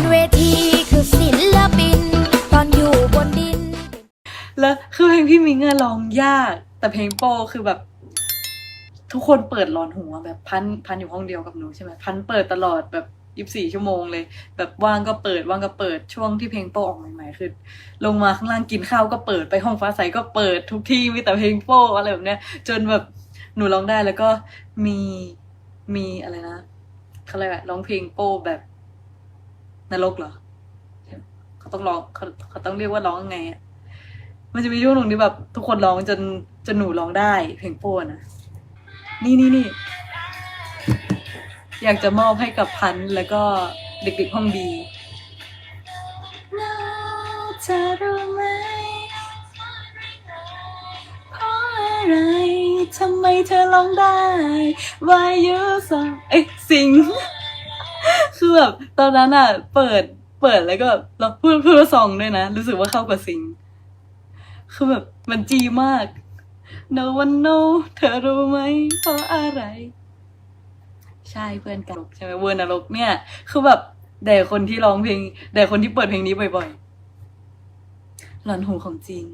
นเวทีคือศิลปิน ตอนอยู่บนดิน แล้วคือเพลงพี่มิงอะร้องยาก แต่เพลงโปคือแบบ ทุกคนเปิดร้อนหัวแบบพันพันอยู่ห้องเดียวกับหนูใช่ไหมพันเปิดตลอดแบบยี่สิบสี่ชั่วโมงเลย แบบว่างก็เปิดว่างก็เปิดช่วงที่เพลงโปออกใหม่ๆคือลงมาข้างล่างกินข้าวก็เปิดไปห้องฟ้าใสก็เปิดทุกที่มีแต่เพลงโปอะไรแบบเนี้ย จนแบบหนูร้องได้แล้วก็มีมีอะไรนะเขาเรียกว่าร้องเพลงโปแบบ นรกเหรอเขาต้องร้องเขาเขาต้องเรียกว่าร้องยังไงอะมันจะมีช่วงหนึ่งที่แบบทุกคนร้องจนจนหนูร้องได้ เพลงโป้นะนี่นี่นี่อยากจะมอบให้กับพันธ์แล้วก็เด็กๆห้องดีเธอรู้ไหมเพราะอะไรทำไมเธอร้องได้ Why you so แบบตอนนั้นอะ เปิดเปิดแล้วก็เราพูดพูดว่าซองด้วยนะ รู้สึกว่าเข้ากับสิง คือแบบมันจีมาก no one know เธอรู้ไหมเพราะอะไร ใช่เพื่อนกันใช่ไหมเวอร์นรกเนี่ย คือแบบแต่คนที่ร้องเพลงแต่คนที่เปิดเพลงนี้บ่อยๆ หลอนหูของจริง